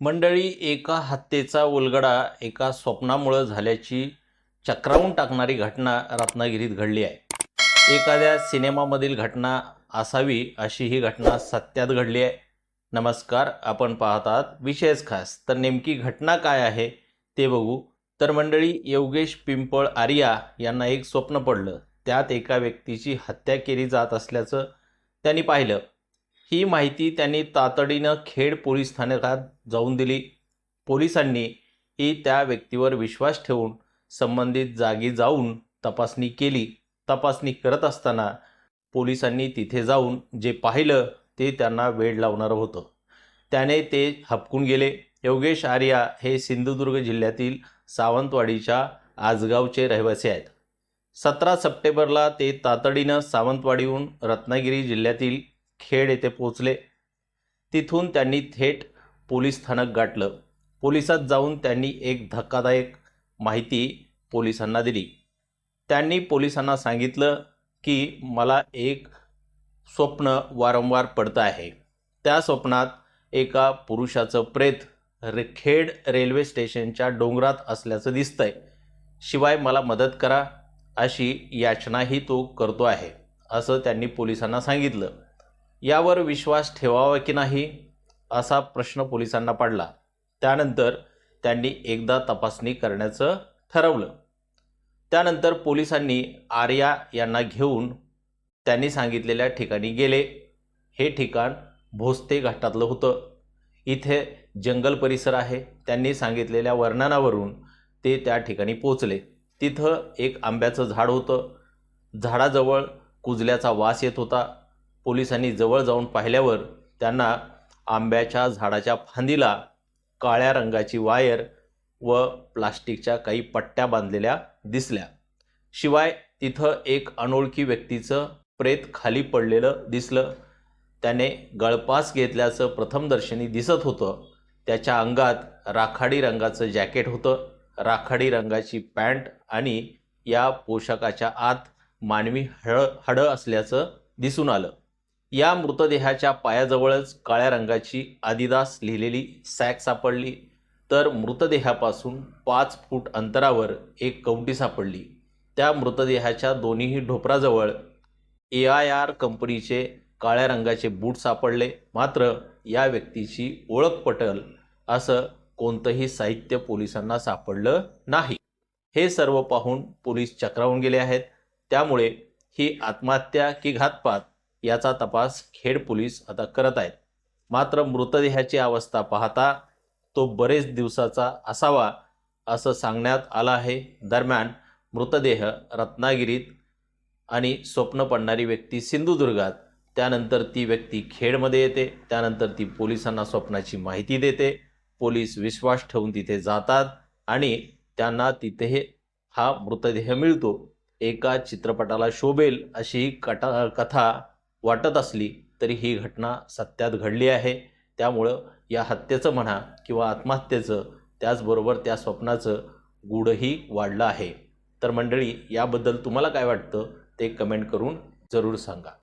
मंडळी एका हत्येचा उलगडा एका स्वप्नामुळं झाल्याची चक्रावून टाकणारी घटना रत्नागिरीत घडली आहे. एखाद्या सिनेमामधील घटना असावी अशी ही घटना सत्यात घडली आहे. नमस्कार आपण पाहत आहात विशेष खास. तर नेमकी घटना काय आहे ते बघू. तर मंडळी योगेश पिंपळ आर्या यांना एक स्वप्न पडलं. त्यात एका व्यक्तीची हत्या केली जात असल्याचं त्यांनी पाहिलं. ही माहिती त्यांनी तातडीनं खेड पोलीस स्थानकात जाऊन दिली. पोलिसांनी ही त्या व्यक्तीवर विश्वास ठेवून संबंधित जागी जाऊन तपासणी केली. तपासणी करत असताना पोलिसांनी तिथे जाऊन जे पाहिलं ते त्यांना वेळ लावणारं होतं. त्याने ते हपकून गेले. योगेश आर्या हे सिंधुदुर्ग जिल्ह्यातील सावंतवाडीच्या आजगावचे रहिवासी आहेत. सतरा सप्टेंबरला ते तातडीनं सावंतवाडीहून रत्नागिरी जिल्ह्यातील खेड येथे पोचले तिथून त्यांनी थेट पोलीस स्थानक गाठलं. पोलिसात जाऊन त्यांनी एक धक्कादायक माहिती पोलिसांना दिली. त्यांनी पोलिसांना सांगितलं की मला एक स्वप्न वारंवार पडतं आहे. त्या स्वप्नात एका पुरुषाचं प्रेत रे खेड रेल्वे स्टेशनच्या डोंगरात असल्याचं दिसतंय. शिवाय मला मदत करा अशी याचनाही तो करतो आहे असं त्यांनी पोलिसांना सांगितलं. यावर विश्वास ठेवावा की नाही असा प्रश्न पोलिसांना पडला. त्यानंतर त्यांनी एकदा तपासणी करण्याचं ठरवलं. त्यानंतर पोलिसांनी आर्या यांना घेऊन त्यांनी सांगितलेल्या ठिकाणी गेले. हे ठिकाण भोसते घाटातलं होतं. इथे जंगल परिसर आहे. त्यांनी सांगितलेल्या वर्णनावरून ते त्या ठिकाणी पोचले तिथं एक आंब्याचं झाड होतं. झाडाजवळ कुजल्याचा वास येत होता. पोलिसांनी जवळ जाऊन पाहिल्यावर त्यांना आंब्याच्या झाडाच्या फांदीला काळ्या रंगाची वायर व प्लास्टिकच्या काही पट्ट्या बांधलेल्या दिसल्या. शिवाय तिथं एक अनोळखी व्यक्तीचं प्रेत खाली पडलेलं दिसलं. त्याने गळपास घेतल्याचं प्रथमदर्शनी दिसत होतं. त्याच्या अंगात राखाडी रंगाचं जॅकेट होतं. राखाडी रंगाची पॅन्ट आणि या पोशाखाच्या आत मानवी हळ हाडं असल्याचं दिसून आलं. या मृतदेहाच्या पायाजवळच काळ्या रंगाची आदिदास लिहिलेली सॅक सापडली. तर मृतदेहापासून पाच फूट अंतरावर एक कवटी सापडली. त्या मृतदेहाच्या दोन्हीही ढोपराजवळ ए आय आर कंपनीचे काळ्या रंगाचे बूट सापडले. मात्र या व्यक्तीची ओळख पटल असं कोणतंही साहित्य पोलिसांना सापडलं नाही. हे सर्व पाहून पोलीस चक्रावून गेले आहेत. त्यामुळे ही आत्महत्या की घातपात याचा तपास खेड पोलीस आता करत आहेत. मात्र मृतदेहाची अवस्था पाहता तो बरेच दिवसाचा असावा असं सांगण्यात आलं आहे. दरम्यान मृतदेह रत्नागिरीत आणि स्वप्न पडणारी व्यक्ती सिंधुदुर्गात त्यानंतर ती व्यक्ती खेडमध्ये येते त्यानंतर ती पोलिसांना स्वप्नाची माहिती देते. पोलीस विश्वास ठेवून तिथे जातात आणि त्यांना तिथे हा मृतदेह मिळतो. एका चित्रपटाला शोभेल अशी ही कटा कथा वाटत असली तरी ही घटना सत्यात घडली आहे. त्यामुळं या हत्येचं म्हणा किंवा आत्महत्येचं त्याचबरोबर त्या स्वप्नाचं गूढही वाढलं आहे. तर मंडळी याबद्दल तुम्हाला काय वाटतं ते कमेंट करून जरूर सांगा.